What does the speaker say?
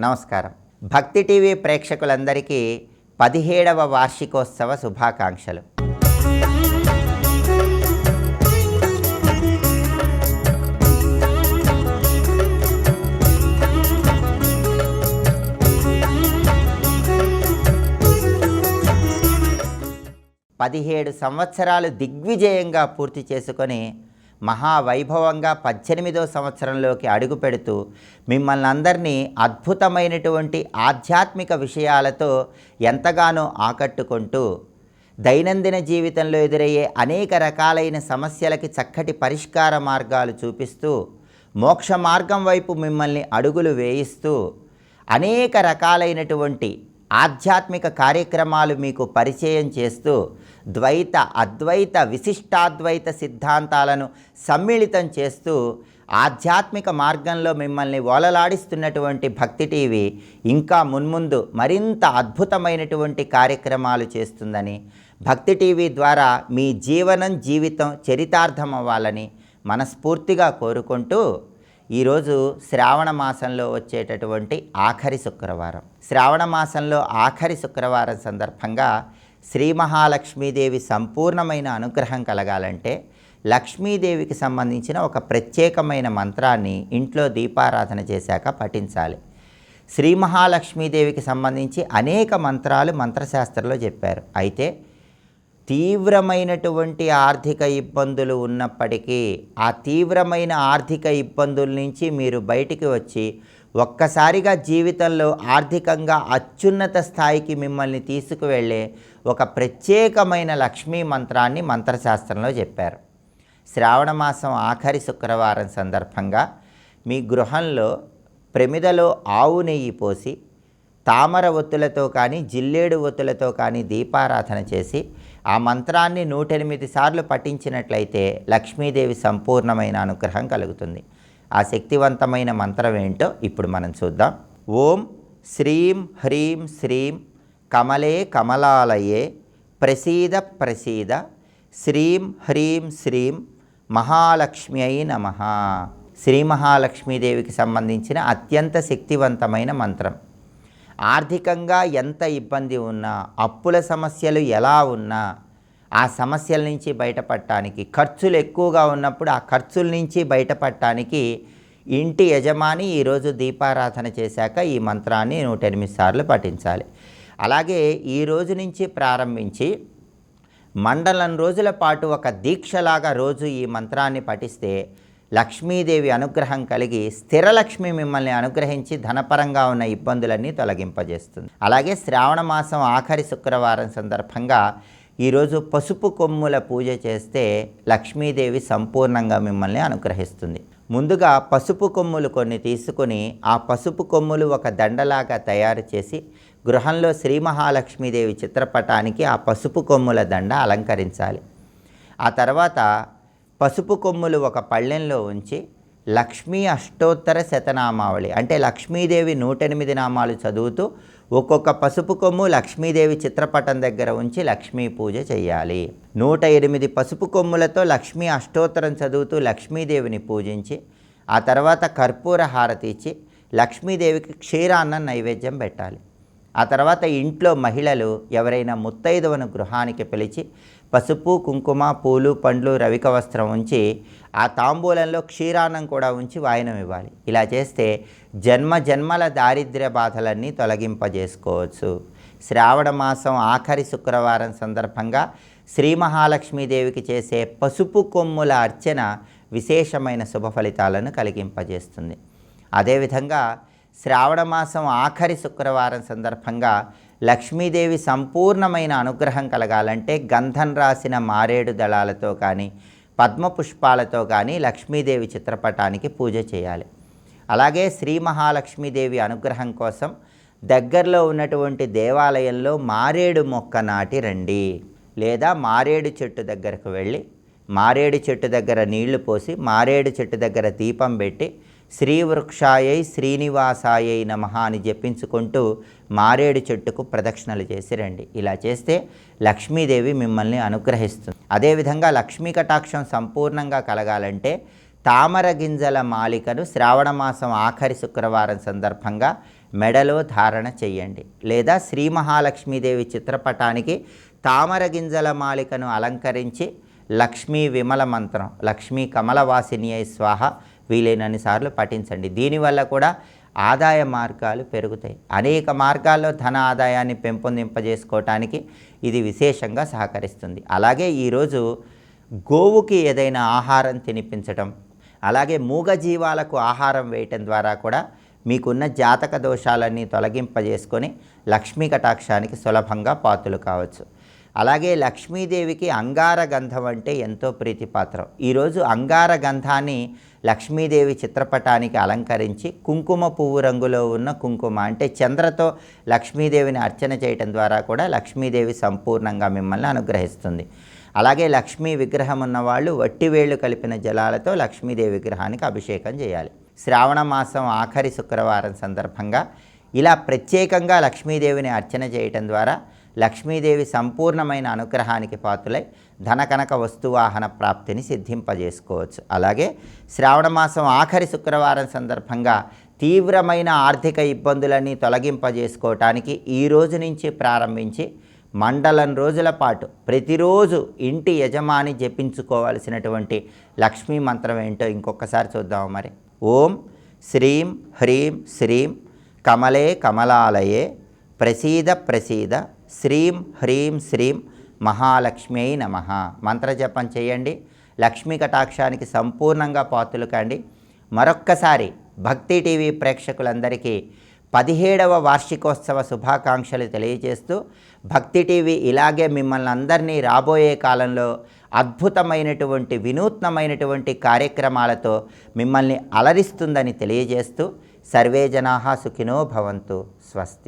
నమస్కారం. భక్తి టీవీ ప్రేక్షకులందరికీ పదిహేడవ వార్షికోత్సవ శుభాకాంక్షలు. పదిహేడు సంవత్సరాలు దిగ్విజయంగా పూర్తి చేసుకొని మహావైభవంగా పద్దెనిమిదో సంవత్సరంలోకి అడుగు పెడుతూ మిమ్మల్ని అందరినీ అద్భుతమైనటువంటి ఆధ్యాత్మిక విషయాలతో ఎంతగానో ఆకట్టుకుంటూ దైనందిన జీవితంలో ఎదురయ్యే అనేక రకాలైన సమస్యలకి చక్కటి పరిష్కార మార్గాలు చూపిస్తూ మోక్ష మార్గం వైపు మిమ్మల్ని అడుగులు వేయిస్తూ అనేక రకాలైనటువంటి ఆధ్యాత్మిక కార్యక్రమాలు మీకు పరిచయం చేస్తూ ద్వైత అద్వైత విశిష్టాద్వైత సిద్ధాంతాలను సమ్మిళితం చేస్తూ ఆధ్యాత్మిక మార్గంలో మిమ్మల్ని ఓలలాడిస్తున్నటువంటి భక్తి టీవీ ఇంకా మున్ముందు మరింత అద్భుతమైనటువంటి కార్యక్రమాలు చేస్తుందని భక్తి టీవీ ద్వారా మీ జీవనం జీవితం చరితార్థం అవ్వాలని మనస్ఫూర్తిగా కోరుకుంటూ ఈరోజు శ్రావణ మాసంలో వచ్చేటటువంటి ఆఖరి శుక్రవారం. శ్రావణ మాసంలో ఆఖరి శుక్రవారం సందర్భంగా శ్రీ మహాలక్ష్మీదేవి సంపూర్ణమైన అనుగ్రహం కలగాలంటే లక్ష్మీదేవికి సంబంధించిన ఒక ప్రత్యేకమైన మంత్రాన్ని ఇంట్లో దీపారాధన చేశాక పఠించాలి. శ్రీ మహాలక్ష్మీదేవికి సంబంధించి అనేక మంత్రాలు మంత్రశాస్త్రంలో చెప్పారు. అయితే తీవ్రమైనటువంటి ఆర్థిక ఇబ్బందులు ఉన్నప్పటికీ ఆ తీవ్రమైన ఆర్థిక ఇబ్బందుల నుంచి మీరు బయటికి వచ్చి ఒక్కసారిగా జీవితంలో ఆర్థికంగా అత్యున్నత స్థాయికి మిమ్మల్ని తీసుకువెళ్ళే ఒక ప్రత్యేకమైన లక్ష్మీ మంత్రాన్ని మంత్రశాస్త్రంలో చెప్పారు. శ్రావణ మాసం ఆఖరి శుక్రవారం సందర్భంగా మీ గృహంలో ప్రమిదలో ఆవు నెయ్యి పోసి తామర ఒత్తులతో కానీ జిల్లేడు ఒత్తులతో కానీ దీపారాధన చేసి ఆ మంత్రాన్ని నూటెనిమిది సార్లు పఠించినట్లయితే లక్ష్మీదేవి సంపూర్ణమైన అనుగ్రహం కలుగుతుంది. ఆ శక్తివంతమైన మంత్రం ఏంటో ఇప్పుడు మనం చూద్దాం. ఓం శ్రీం హ్రీం శ్రీం కమలే కమలాలయే ప్రసీద ప్రసీద శ్రీం హ్రీం శ్రీం మహాలక్ష్మ్యై నమ. శ్రీ మహాలక్ష్మీదేవికి సంబంధించిన అత్యంత శక్తివంతమైన మంత్రం. ఆర్థికంగా ఎంత ఇబ్బంది ఉన్నా అప్పుల సమస్యలు ఎలా ఉన్నా ఆ సమస్యల నుంచి బయటపడటానికి ఖర్చులు ఎక్కువగా ఉన్నప్పుడు ఆ ఖర్చుల నుంచి బయటపడటానికి ఇంటి యజమాని ఈరోజు దీపారాధన చేశాక ఈ మంత్రాన్ని నూట ఎనిమిది సార్లు పఠించాలి. అలాగే ఈ రోజు నుంచి ప్రారంభించి మండలం రోజుల పాటు ఒక దీక్షలాగా రోజు ఈ మంత్రాన్ని పఠిస్తే లక్ష్మీదేవి అనుగ్రహం కలిగి స్థిరలక్ష్మి మిమ్మల్ని అనుగ్రహించి ధనపరంగా ఉన్న ఇబ్బందులన్నీ తొలగింపజేస్తుంది. అలాగే శ్రావణ మాసం ఆఖరి శుక్రవారం సందర్భంగా ఈరోజు పసుపు కొమ్ముల పూజ చేస్తే లక్ష్మీదేవి సంపూర్ణంగా మిమ్మల్ని అనుగ్రహిస్తుంది. ముందుగా పసుపు కొమ్ములు కొన్ని తీసుకుని ఆ పసుపు కొమ్ములు ఒక దండలాగా తయారు చేసి గృహంలో శ్రీ మహాలక్ష్మీదేవి చిత్రపటానికి ఆ పసుపు కొమ్ముల దండ అలంకరించాలి. ఆ తర్వాత పసుపు కొమ్ములు ఒక పళ్ళెంలో ఉంచి లక్ష్మీ అష్టోత్తర శతనామావళి. అంటే లక్ష్మీదేవి నూట ఎనిమిది నామాలు చదువుతూ ఒక్కొక్క పసుపు కొమ్ము లక్ష్మీదేవి చిత్రపటం దగ్గర ఉంచి లక్ష్మీ పూజ చేయాలి నూట ఎనిమిది పసుపు కొమ్ములతో లక్ష్మీ అష్టోత్తరం చదువుతూ లక్ష్మీదేవిని పూజించి ఆ తర్వాత కర్పూర హారతి ఇచ్చి లక్ష్మీదేవికి క్షీరాన్నం నైవేద్యం పెట్టాలి. ఆ తర్వాత ఇంట్లో మహిళలు ఎవరైనా ముత్తైదువను గృహానికి పిలిచి పసుపు కుంకుమ పూలు పండ్లు రవిక వస్త్రం ఉంచి ఆ తాంబూలంలో క్షీరాన్నం కూడా ఉంచి వాయనం ఇవ్వాలి. ఇలా చేస్తే జన్మ జన్మల దారిద్ర్య బాధలన్నీ తొలగింపజేసుకోవచ్చు. శ్రావణ మాసం ఆఖరి శుక్రవారం సందర్భంగా శ్రీ మహాలక్ష్మీదేవికి చేసే పసుపు కొమ్ముల అర్చన విశేషమైన శుభ ఫలితాలను కలిగింపజేస్తుంది. అదేవిధంగా శ్రావణ మాసం ఆఖరి శుక్రవారం సందర్భంగా లక్ష్మీదేవి సంపూర్ణమైన అనుగ్రహం కలగాలంటే గంధం రాసిన మారేడు దళాలతో కానీ పద్మపుష్పాలతో కానీ లక్ష్మీదేవి చిత్రపటానికి పూజ చేయాలి. అలాగే శ్రీ మహాలక్ష్మీదేవి అనుగ్రహం కోసం దగ్గరలో ఉన్నటువంటి దేవాలయంలో మారేడు మొక్క నాటి రండి. లేదా మారేడు చెట్టు దగ్గరకు వెళ్ళి మారేడు చెట్టు దగ్గర నీళ్ళు పోసి మారేడు చెట్టు దగ్గర దీపం పెట్టి శ్రీవృక్షాయై శ్రీనివాసాయై నమ అని జపించుకుంటూ మారేడు చెట్టుకు ప్రదక్షిణలు చేసి రండి. ఇలా చేస్తే లక్ష్మీదేవి మిమ్మల్ని అనుగ్రహిస్తుంది. అదేవిధంగా లక్ష్మీ కటాక్షం సంపూర్ణంగా కలగాలంటే తామర గింజల మాలికను శ్రావణ మాసం ఆఖరి శుక్రవారం సందర్భంగా మెడలో ధారణ చేయండి. లేదా శ్రీ మహాలక్ష్మీదేవి చిత్రపటానికి తామర గింజల మాలికను అలంకరించి లక్ష్మీ విమల మంత్రం లక్ష్మీ కమలవాసిని అయి స్వాహ వీలైనన్ని సార్లు పఠించండి. దీనివల్ల కూడా ఆదాయ మార్గాలు పెరుగుతాయి. అనేక మార్గాల్లో ధన ఆదాయాన్ని పెంపొందింపజేసుకోవటానికి ఇది విశేషంగా సహకరిస్తుంది. అలాగే ఈరోజు గోవుకి ఏదైనా ఆహారం తినిపించడం అలాగే మూగజీవాలకు ఆహారం వేయటం ద్వారా కూడా మీకున్న జాతక దోషాలన్నీ తొలగింపజేసుకొని లక్ష్మీ కటాక్షానికి సులభంగా పాతులు కావచ్చు. అలాగే లక్ష్మీదేవికి అంగార గంధం అంటే ఎంతో ప్రీతిపాత్రం. ఈరోజు అంగార గంధాన్ని లక్ష్మీదేవి చిత్రపటానికి అలంకరించి కుంకుమ పువ్వు రంగులో ఉన్న కుంకుమ అంటే చంద్రతో లక్ష్మీదేవిని అర్చన చేయటం ద్వారా కూడా లక్ష్మీదేవి సంపూర్ణంగా మిమ్మల్ని అనుగ్రహిస్తుంది. అలాగే లక్ష్మీ విగ్రహం ఉన్నవాళ్ళు వట్టివేళ్ళు కలిపిన జలాలతో లక్ష్మీదేవి విగ్రహానికి అభిషేకం చేయాలి. శ్రావణ మాసం ఆఖరి శుక్రవారం సందర్భంగా ఇలా ప్రత్యేకంగా లక్ష్మీదేవిని అర్చన చేయటం ద్వారా లక్ష్మీదేవి సంపూర్ణమైన అనుగ్రహానికి పాత్రులై ధనకనక వస్తువాహన ప్రాప్తిని సిద్ధింపజేసుకోవచ్చు. అలాగే శ్రావణమాసం ఆఖరి శుక్రవారం సందర్భంగా తీవ్రమైన ఆర్థిక ఇబ్బందులన్నీ తొలగింపజేసుకోవటానికి ఈ రోజు నుంచి ప్రారంభించి మండలం రోజుల పాటు ప్రతిరోజు ఇంటి యజమాని జపించుకోవాల్సినటువంటి లక్ష్మీ మంత్రం ఏంటో ఇంకొకసారి చూద్దాము మరి. ఓం శ్రీం హ్రీం శ్రీం కమలే కమలాలయే ప్రసీద ప్రసీద శ్రీం హ్రీం శ్రీం మహాలక్ష్మి నమ. మంత్రజపం చేయండి. లక్ష్మీ కటాక్షానికి సంపూర్ణంగా పాతులు కండి మరొక్కసారి భక్తి టీవీ ప్రేక్షకులందరికీ పదిహేడవ వార్షికోత్సవ శుభాకాంక్షలు తెలియజేస్తూ భక్తి టీవీ ఇలాగే మిమ్మల్ని అందరినీ రాబోయే కాలంలో అద్భుతమైనటువంటి వినూత్నమైనటువంటి కార్యక్రమాలతో మిమ్మల్ని అలరిస్తుందని తెలియజేస్తూ సర్వే జనా సుఖినో భవంతు. స్వస్తి.